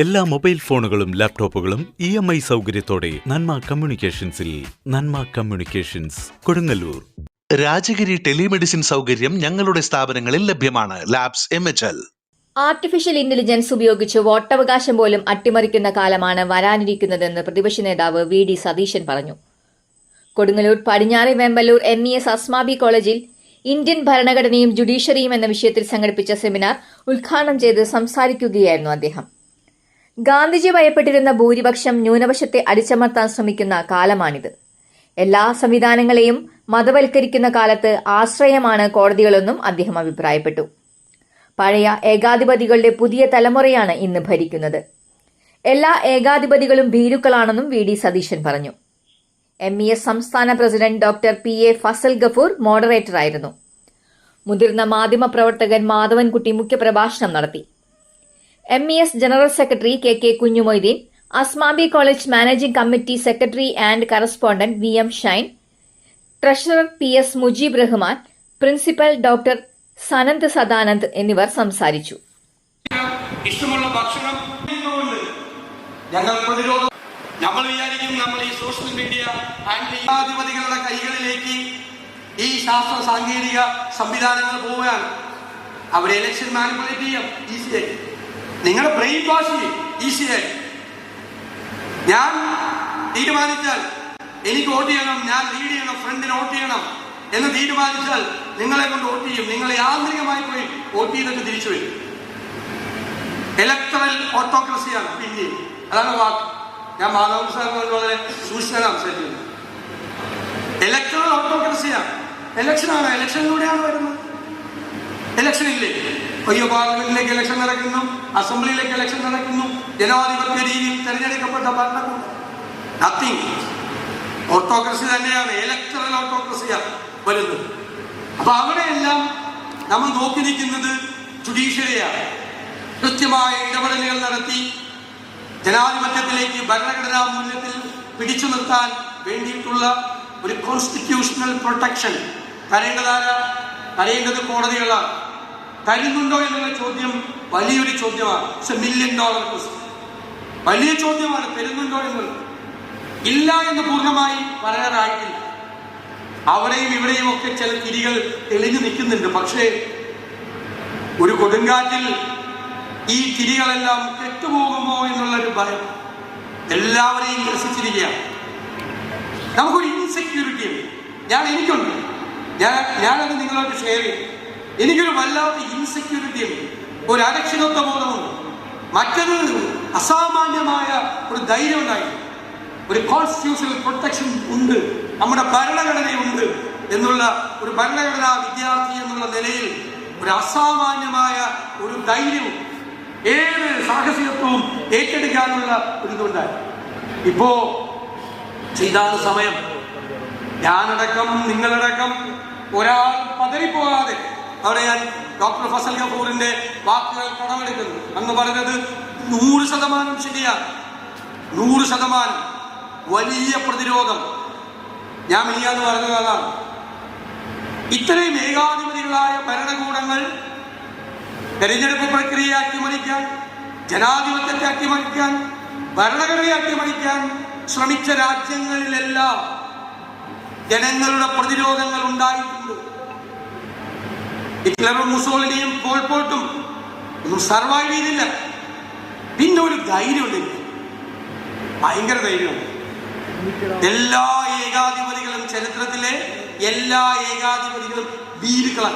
എല്ലാ മൊബൈൽ ഫോണുകളും ലാപ്ടോപ്പുകളും ഇ എം ഐ സൗകര്യത്തോടെ നന്മ കമ്മ്യൂണിക്കേഷൻസിൽ നന്മ കമ്മ്യൂണിക്കേഷൻസ് കൊടുങ്ങല്ലൂർ. രാജഗിരി ടെലിമെഡിസിൻ സൗകര്യം ഞങ്ങളുടെ സ്ഥാപനങ്ങളിൽ ലഭ്യമാണ്. Labs M H L. Artificial intelligence ഉപയോഗിച്ച് വോട്ടവകാശം പോലും അട്ടിമറിക്കുന്ന കാലമാണ് വരാനിരിക്കുന്നതെന്ന് പ്രതിപക്ഷ നേതാവ് വി ഡി സതീശൻ പറഞ്ഞു. കൊടുങ്ങല്ലൂർ പടിഞ്ഞാറെ Vemballur M E S Asmabi കോളേജിൽ ഇന്ത്യൻ ഭരണഘടനയും ജുഡീഷ്യറിയും എന്ന വിഷയത്തിൽ സംഘടിപ്പിച്ച സെമിനാർ ഉദ്ഘാടനം ചെയ്ത് സംസാരിക്കുകയായിരുന്നു അദ്ദേഹം. ഗാന്ധിജി ഭയപ്പെട്ടിരുന്ന ഭൂരിപക്ഷം ന്യൂനപക്ഷത്തെ അടിച്ചമർത്താൻ ശ്രമിക്കുന്ന കാലമാണിത്. എല്ലാ സംവിധാനങ്ങളെയും മതവൽക്കരിക്കുന്ന കാലത്ത് ആശ്രയമാണ് കോടതികളെന്നും അദ്ദേഹം അഭിപ്രായപ്പെട്ടു. പഴയ ഏകാധിപതികളുടെ പുതിയ തലമുറയാണ് ഇന്ന് ഭരിക്കുന്നത്. എല്ലാ ഏകാധിപതികളും ഭീരുക്കളാണെന്നും വി ഡി സതീശൻ പറഞ്ഞു. എം ഇ എസ് സംസ്ഥാന president doctor P A Fazal Gafoor മോഡറേറ്ററായിരുന്നു. മുതിർന്ന മാധ്യമപ്രവർത്തകൻ മാധവൻകുട്ടി മുഖ്യപ്രഭാഷണം നടത്തി. M E S general secretary K K Kunhumoideen Asmabi college managing committee secretary and correspondent V M Shine treasurer P S Mujeeb Rahman principal doctor Sanand Sadanand എന്നിവർ സംസാരിച്ചു. ഞങ്ങൾ നമ്മൾ വിചാരിക്കും നമ്മൾ ഈ സോഷ്യൽ മീഡിയ ആധിപതികളുടെ കൈകളിലേക്ക് ഈ ശാസ്ത്ര സാങ്കേതിക സംവിധാനങ്ങൾ പോവുകയാണ്. അവിടെ ഇലക്ഷൻ മാനിപ്പുലേറ്റ് ചെയ്യാം. ഈസിയായി നിങ്ങളുടെ ബ്രെയിൻ വാഷ് ചെയ്യും. ഈസിയായി. ഞാൻ തീരുമാനിച്ചാൽ എനിക്ക് വോട്ട് ചെയ്യണം ഞാൻ ലീഡ് ചെയ്യണം ഫ്രണ്ടിന് വോട്ട് ചെയ്യണം എന്ന് തീരുമാനിച്ചാൽ നിങ്ങളെ കൊണ്ട് വോട്ട് ചെയ്യും. നിങ്ങളെ യാന്ത്രികമായി പോയി വോട്ട് ചെയ്തിട്ട് തിരിച്ചു വരും. ഇലക്ട്രൽ ഓട്ടോക്രസിയാണ് പിന്നെ അതാണ് വാക്ക്. ഞാൻ മാധവൻ സാറിനോട് വളരെ സൂക്ഷിച്ചാണ് സംസാരിക്കുന്നത്. ഇലക്ട്രൽ ഓട്ടോക്രസിയാണ് ഇലക്ഷനാണ് ഇലക്ഷനിലൂടെയാണ് വരുന്നത്. ഇലക്ഷൻ ഇല്ലേ? അയ്യോ പാർലമെന്റിലേക്ക് ഇലക്ഷൻ നടക്കുന്നു അസംബ്ലിയിലേക്ക് ഇലക്ഷൻ നടക്കുന്നു ജനാധിപത്യ രീതിയിൽ തെരഞ്ഞെടുക്കപ്പെട്ട ഭരണകൂടം. നത്തിങ് ഓട്ടോക്രസി തന്നെയാണ് ഇലക്ടറൽ ഓട്ടോക്രസിയാണ് വരുന്നത്. അപ്പൊ അവിടെയെല്ലാം നമ്മൾ നോക്കി നിൽക്കുന്നത് ജുഡീഷ്യറിയാണ് കൃത്യമായ ഇടപെടലുകൾ നടത്തി ജനാധിപത്യത്തിലേക്ക് ഭരണഘടനാ മൂല്യത്തിൽ പിടിച്ചു നിർത്താൻ വേണ്ടിയിട്ടുള്ള ഒരു കോൺസ്റ്റിറ്റ്യൂഷണൽ പ്രൊട്ടക്ഷൻ തരേണ്ടതാര തരേണ്ടത് കോടതികളാണ്. തരുന്നുണ്ടോ എന്നുള്ള ചോദ്യം വലിയൊരു ചോദ്യമാണ്. മില്യൺ ഡോളർ വലിയ ചോദ്യമാണ് തരുന്നുണ്ടോ എന്നുള്ളത് ഇല്ല എന്ന് പൂർണമായി പറയാനായിട്ടില്ല അവിടെയും ഇവിടെയും ഒക്കെ ചില തിരികൾ തെളിഞ്ഞു നിൽക്കുന്നുണ്ട്. പക്ഷേ ഒരു കൊടുങ്കാറ്റിൽ ഈ തിരികളെല്ലാം കെട്ടുപോകുമോ എന്നുള്ളൊരു ഭയം എല്ലാവരെയും ഗ്രസിച്ചിരിക്കുകയാണ് നമുക്കൊരു ഇൻസെക്യൂരിറ്റി ഉണ്ട്. ഞാൻ എനിക്കുണ്ട്. ഞാൻ ഞാനത് നിങ്ങളോട് ഷെയർ ചെയ്യും എനിക്കൊരു വല്ലാത്ത ഇൻസെക്യൂരിറ്റി ഉണ്ട്. ഒരു അരക്ഷിതത്വ ബോധവും മറ്റത് അസാമാന്യമായ ഒരു ധൈര്യം ഉണ്ടായി. ഒരു കോൺസ്റ്റിറ്റ്യൂഷണൽ പ്രൊട്ടക്ഷൻ ഉണ്ട്. നമ്മുടെ ഭരണഘടനയുണ്ട് എന്നുള്ള ഒരു ഭരണഘടനാ വിദ്യാർത്ഥി എന്നുള്ള നിലയിൽ ഒരു അസാമാന്യമായ ഒരു ധൈര്യവും ഏത് സാഹസികത്വവും ഏറ്റെടുക്കാനുള്ള ഒരു ഇതുണ്ടായി. ഇപ്പോ ചെയ്താണ് സമയം. ഞാനടക്കം നിങ്ങളടക്കം ഒരാൾ പതറിപ്പോകാതെ അവിടെ ഞാൻ ഡോക്ടർ ഫസൽ കപൂറിന്റെ വാക്കുകൾ കടമെടുക്കുന്നു അന്ന് പറഞ്ഞത് നൂറ് ശതമാനം ശരിയാണ്. നൂറ് ശതമാനം. വലിയ പ്രതിരോധം. ഞാൻ മിനിയാന്ന് പറഞ്ഞത് അതാണ്. ഇത്രയും ഏകാധിപതികളായ ഭരണകൂടങ്ങൾ തെരഞ്ഞെടുപ്പ് പ്രക്രിയയെ അട്ടിമറിക്കാൻ ജനാധിപത്യത്തെ അട്ടിമറിക്കാൻ ഭരണഘടനയെ അട്ടിമറിക്കാൻ ശ്രമിച്ച രാജ്യങ്ങളിലെല്ലാം ജനങ്ങളുടെ പ്രതിരോധങ്ങൾ ഉണ്ടായിട്ടുണ്ട്. ഹിറ്റ്ലറും മുസോളിനിയും പോൾപോട്ടും ഒന്നും സർവൈവ് ചെയ്തില്ല. പിന്നെ ഒരു ധൈര്യമുണ്ട്. ഭയങ്കര ധൈര്യമുണ്ട്. എല്ലാ ഏകാധിപതികളും ചരിത്രത്തിലെ എല്ലാ ഏകാധിപതികളും ഭീരുക്കളാണ്